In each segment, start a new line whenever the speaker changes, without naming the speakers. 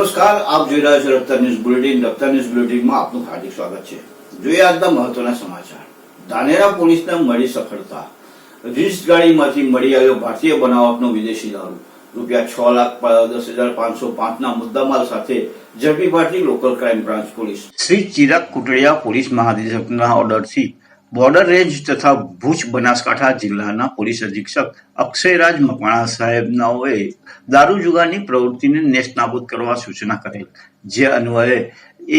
આપ જોઈ રહ્યા છો Raftaar news bulletin. Raftaar news બુલેટિનમાં આપનું હાર્દિક સ્વાગત છે. જોઈએ આજના મહત્વના સમાચાર. ધાનેરા પોલીસને મળી સફળતા. રીસ ગાડીમાંથી મળી આવ્યો ભારતીય બનાવટનો વિદેશી દારૂ. રૂપિયા છ લાખ દસ હજાર પાંચસો પાંચના મુદ્દામાલ સાથે ઝડપી પાડતી local crime branch police. Shri Chirag Kutadiya police મહાનિદેશકના ઓર્ડરથી બોર્ડર રેન્જ તથા ભુજ બનાસકાંઠા જિલ્લાના પોલીસ અધિક્ષક અક્ષયરાજ મકવાણા સાહેબનાઓએ દારૂ જુગારની પ્રવૃત્તિને નેસ્તનાબૂદ કરવા સૂચના કરેલ. જે અન્વયે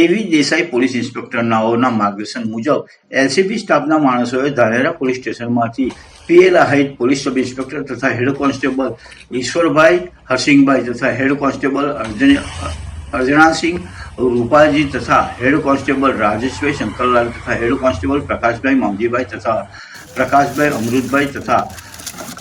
એવી દેસાઈ પોલીસ ઇન્સ્પેક્ટરનાઓના માર્ગદર્શન મુજબ એલસીબી સ્ટાફના માણસોએ ધાનેરા પોલીસ સ્ટેશનમાંથી પીએલ હાઇટ પોલીસ સબ ઇન્સ્પેક્ટર તથા હેડ કોન્સ્ટેબલ ઈશ્વરભાઈ હરસિંહભાઈ તથા હેડ કોન્સ્ટેબલ અર્જન અર્જણાસિંહ રૂપાજી તથા હેડ કોન્સ્ટેબલ રાજેશભાઈ શંકરલાલ તથા હેડ કોન્સ્ટેબલ પ્રકાશભાઈ માવજીભાઈ તથા પ્રકાશભાઈ અમૃતભાઈ તથા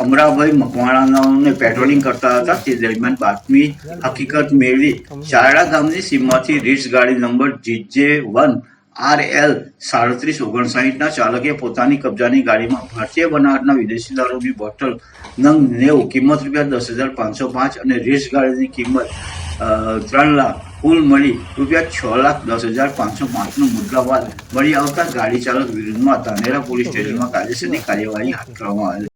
અમરાભાઈ મકવાણાને પેટ્રોલિંગ કરતા હતા. તે દરમિયાન બાતમી હકીકત મેળવી ચારડા ગામની સીમમાંથી રીટ્સ ગાડી number GJ one R L સાડત્રીસ ઓગણસાઠના ચાલકે પોતાની કબજાની ગાડીમાં ભારતીય બનાવટના વિદેશી દારૂની બોટલ નંગ નેવું, કિંમત રૂપિયા દસ હજાર પાંચસો પાંચ અને રીટ્સ ગાડીની કિંમત ત્રણ લાખ કુલ મળી રૂપિયા છ લાખ દસ હજાર પાંચસો પાંચનો બાદ મળી આવતા ગાડી ચાલક વિરુદ્ધમાં ધાનેરા પોલીસ સ્ટેશનમાં કાયદેસરની કાર્યવાહી હાથ ધરવામાં આવેલ